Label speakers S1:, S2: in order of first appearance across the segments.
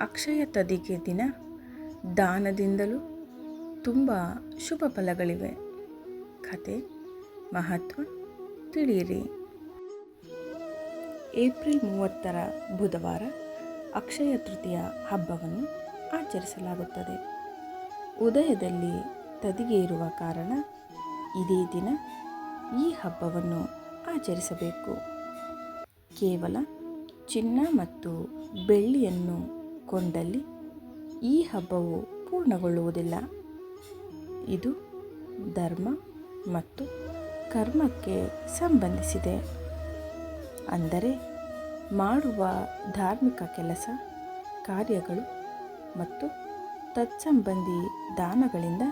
S1: ಅಕ್ಷಯ ತದಿಗೆ ದಿನ ದಾನದಿಂದಲೂ ತುಂಬ ಶುಭ ಫಲಗಳಿವೆ. ಕತೆ ಮಹತ್ವ ತಿಳಿಯಿರಿ. ಏಪ್ರಿಲ್ ಮೂವತ್ತರ ಬುಧವಾರ ಅಕ್ಷಯ ತೃತೀಯ ಹಬ್ಬವನ್ನು ಆಚರಿಸಲಾಗುತ್ತದೆ. ಉದಯದಲ್ಲಿ ತದಿಗೆ ಇರುವ ಕಾರಣ ಇದೇ ದಿನ ಈ ಹಬ್ಬವನ್ನು ಆಚರಿಸಬೇಕು. ಕೇವಲ ಚಿನ್ನ ಮತ್ತು ಬೆಳ್ಳಿಯನ್ನು ಕೊಂಡಲ್ಲಿ ಈ ಹಬ್ಬವು ಪೂರ್ಣಗೊಳ್ಳುವುದಿಲ್ಲ. ಇದು ಧರ್ಮ ಮತ್ತು ಕರ್ಮಕ್ಕೆ ಸಂಬಂಧಿಸಿದೆ. ಅಂದರೆ ಮಾಡುವ ಧಾರ್ಮಿಕ ಕೆಲಸ, ಕಾರ್ಯಗಳು ಮತ್ತು ತತ್ಸಂಬಂಧಿ ದಾನಗಳಿಂದ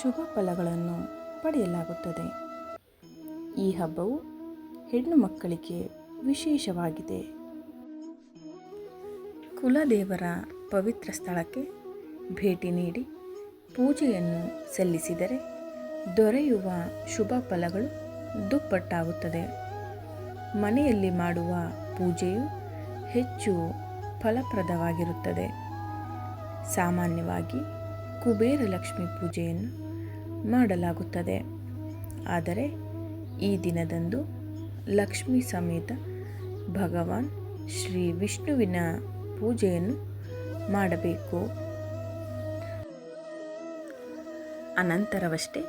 S1: ಶುಭ ಫಲಗಳನ್ನು ಪಡೆಯಲಾಗುತ್ತದೆ. ಈ ಹಬ್ಬವು ಹೆಣ್ಣು ಮಕ್ಕಳಿಗೆ ವಿಶೇಷವಾಗಿದೆ. ಕುಲದೇವರ ಪವಿತ್ರ ಸ್ಥಳಕ್ಕೆ ಭೇಟಿ ನೀಡಿ ಪೂಜೆಯನ್ನು ಸಲ್ಲಿಸಿದರೆ ದೊರೆಯುವ ಶುಭ ಫಲಗಳು ದುಪ್ಪಟ್ಟಾಗುತ್ತದೆ. ಮನೆಯಲ್ಲಿ ಮಾಡುವ ಪೂಜೆಯು ಹೆಚ್ಚು ಫಲಪ್ರದವಾಗಿರುತ್ತದೆ. ಸಾಮಾನ್ಯವಾಗಿ ಕುಬೇರ ಲಕ್ಷ್ಮಿ ಪೂಜೆಯನ್ನು ಮಾಡಲಾಗುತ್ತದೆ. ಆದರೆ ಈ ದಿನದಂದು ಲಕ್ಷ್ಮಿ ಸಮೇತ ಭಗವಾನ್ ಶ್ರೀ ವಿಷ್ಣುವಿನ ಪೂಜೆಯನ್ನು ಮಾಡಬೇಕು. ಅನಂತರವಷ್ಟೇ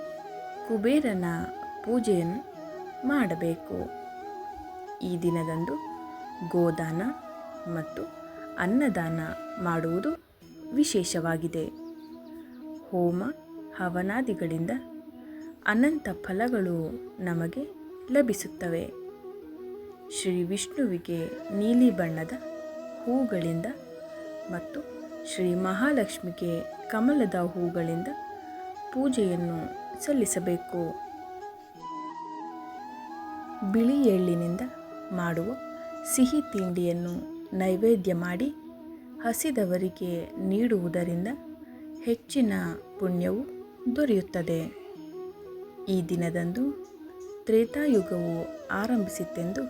S1: ಕುಬೇರನ ಪೂಜೆಯನ್ನು ಮಾಡಬೇಕು. ಈ ದಿನದಂದು ಗೋದಾನ ಮತ್ತು ಅನ್ನದಾನ ಮಾಡುವುದು ವಿಶೇಷವಾಗಿದೆ. ಹೋಮ ಹವನಾದಿಗಳಿಂದ ಅನಂತ ಫಲಗಳು ನಮಗೆ ಲಭಿಸುತ್ತವೆ. ಶ್ರೀ ವಿಷ್ಣುವಿಗೆ ನೀಲಿ ಬಣ್ಣದ ಹೂಗಳಿಂದ ಮತ್ತು ಶ್ರೀ ಮಹಾಲಕ್ಷ್ಮಿಗೆ ಕಮಲದ ಹೂಗಳಿಂದ ಪೂಜೆಯನ್ನು ಸಲ್ಲಿಸಬೇಕು. ಬಿಳಿ ಎಳ್ಳಿನಿಂದ ಮಾಡುವ ಸಿಹಿ ತಿಂಡಿಯನ್ನು ನೈವೇದ್ಯ ಮಾಡಿ ಹಸಿದವರಿಗೆ ನೀಡುವುದರಿಂದ ಹೆಚ್ಚಿನ ಪುಣ್ಯವು ದೊರೆಯುತ್ತದೆ. ಈ ದಿನದಂದು ತ್ರೇತಾಯುಗವು ಆರಂಭಿಸಿತೆಂದು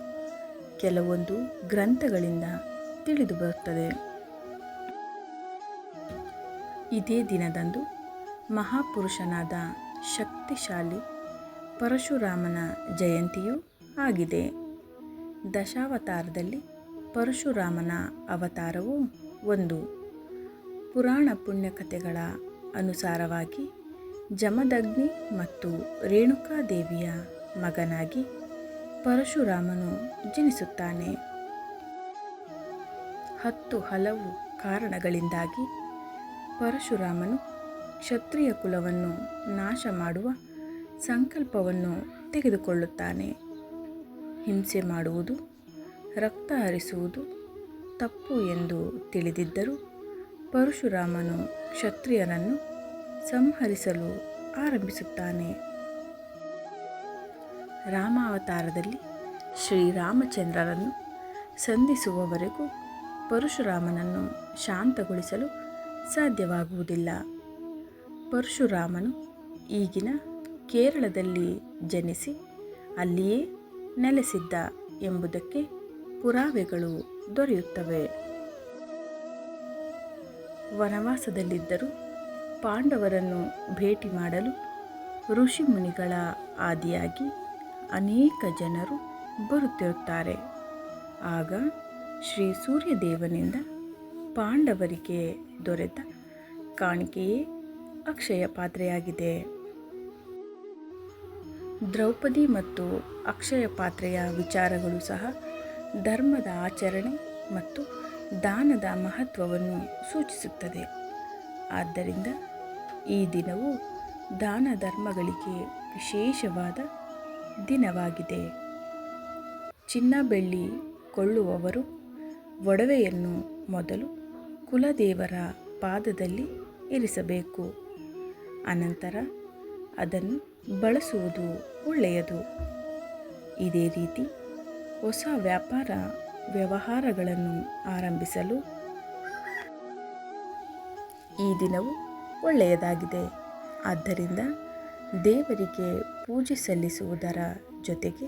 S1: ಕೆಲವೊಂದು ಗ್ರಂಥಗಳಿಂದ ತಿಳಿದು ಬರುತ್ತದೆ. ಇದೇ ದಿನದಂದು ಮಹಾಪುರುಷನಾದ ಶಕ್ತಿಶಾಲಿ ಪರಶುರಾಮನ ಜಯಂತಿಯೂ ಆಗಿದೆ. ದಶಾವತಾರದಲ್ಲಿ ಪರಶುರಾಮನ ಅವತಾರವು ಒಂದು. ಪುರಾಣ ಪುಣ್ಯಕಥೆಗಳ ಅನುಸಾರವಾಗಿ ಜಮದಗ್ನಿ ಮತ್ತು ರೇಣುಕಾದೇವಿಯ ಮಗನಾಗಿ ಪರಶುರಾಮನು ಜನಿಸುತ್ತಾನೆ. ಹತ್ತು ಹಲವು ಕಾರಣಗಳಿಂದಾಗಿ ಪರಶುರಾಮನು ಕ್ಷತ್ರಿಯ ಕುಲವನ್ನು ನಾಶ ಮಾಡುವ ಸಂಕಲ್ಪವನ್ನು ತೆಗೆದುಕೊಳ್ಳುತ್ತಾನೆ. ಹಿಂಸೆ ಮಾಡುವುದು, ರಕ್ತ ಹರಿಸುವುದು ತಪ್ಪು ಎಂದು ತಿಳಿದಿದ್ದರೂ ಪರಶುರಾಮನು ಕ್ಷತ್ರಿಯರನ್ನು ಸಂಹರಿಸಲು ಆರಂಭಿಸುತ್ತಾನೆ. ರಾಮಾವತಾರದಲ್ಲಿ ಶ್ರೀರಾಮಚಂದ್ರರನ್ನು ಸಂಧಿಸುವವರೆಗೂ ಪರಶುರಾಮನನ್ನು ಶಾಂತಗೊಳಿಸಲು ಸಾಧ್ಯವಾಗುವುದಿಲ್ಲ. ಪರಶುರಾಮನು ಈಗಿನ ಕೇರಳದಲ್ಲಿ ಜನಿಸಿ ಅಲ್ಲಿಯೇ ನೆಲೆಸಿದ್ದ ಎಂಬುದಕ್ಕೆ ಪುರಾವೆಗಳು ದೊರೆಯುತ್ತವೆ. ವನವಾಸದಲ್ಲಿದ್ದರೂ ಪಾಂಡವರನ್ನು ಭೇಟಿ ಮಾಡಲು ಋಷಿಮುನಿಗಳ ಆದಿಯಾಗಿ ಅನೇಕ ಜನರು ಬರುತ್ತಿರುತ್ತಾರೆ. ಆಗ ಶ್ರೀ ಸೂರ್ಯದೇವನಿಂದ ಪಾಂಡವರಿಗೆ ದೊರೆತ ಕಾಣಿಕೆಯೇ ಅಕ್ಷಯ ಪಾತ್ರೆಯಾಗಿದೆ. ದ್ರೌಪದಿ ಮತ್ತು ಅಕ್ಷಯ ಪಾತ್ರೆಯ ವಿಚಾರಗಳು ಸಹ ಧರ್ಮದ ಆಚರಣೆ ಮತ್ತು ದಾನದ ಮಹತ್ವವನ್ನು ಸೂಚಿಸುತ್ತದೆ. ಆದ್ದರಿಂದ ಈ ದಿನವು ದಾನ ಧರ್ಮಗಳಿಗೆ ವಿಶೇಷವಾದ ದಿನವಾಗಿದೆ. ಚಿನ್ನ ಬೆಳ್ಳಿ ಕೊಳ್ಳುವವರು ಒಡವೆಯನ್ನು ಮೊದಲು ಕುಲದೇವರ ಪಾದದಲ್ಲಿ ಇರಿಸಬೇಕು. ಅನಂತರ ಅದನ್ನು ಬಳಸುವುದು ಒಳ್ಳೆಯದು. ಇದೇ ರೀತಿ ಹೊಸ ವ್ಯಾಪಾರ ವ್ಯವಹಾರಗಳನ್ನು ಆರಂಭಿಸಲು ಈ ದಿನವು ಒಳ್ಳೆಯದಾಗಿದೆ. ಆದ್ದರಿಂದ ದೇವರಿಗೆ ಪೂಜೆ ಸಲ್ಲಿಸುವುದರ ಜೊತೆಗೆ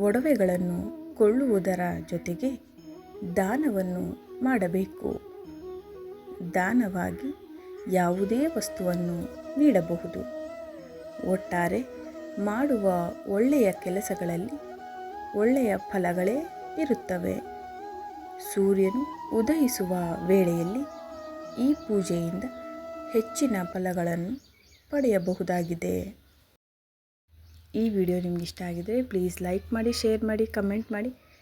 S1: ಒಡವೆಗಳನ್ನು ಕೊಳ್ಳುವುದರ ಜೊತೆಗೆ ದಾನವನ್ನು ಮಾಡಬೇಕು. ದಾನವಾಗಿ ಯಾವುದೇ ವಸ್ತುವನ್ನು ನೀಡಬಹುದು. ಒಟ್ಟಾರೆ ಮಾಡುವ ಒಳ್ಳೆಯ ಕೆಲಸಗಳಲ್ಲಿ ಒಳ್ಳೆಯ ಫಲಗಳೇ ಇರುತ್ತವೆ. ಸೂರ್ಯನು ಉದಯಿಸುವ ವೇಳೆಯಲ್ಲಿ ಈ ಪೂಜೆಯಿಂದ ಹೆಚ್ಚಿನ ಫಲಗಳನ್ನು ಪಡೆಯಬಹುದಾಗಿದೆ. ಈ ವಿಡಿಯೋ ನಿಮಗಿಷ್ಟ ಇಷ್ಟ ಪ್ಲೀಸ್ ಲೈಕ್ ಮಾಡಿ ಶೇರ್ ಮಾಡಿ ಕಮೆಂಟ್ ಮಾಡಿ.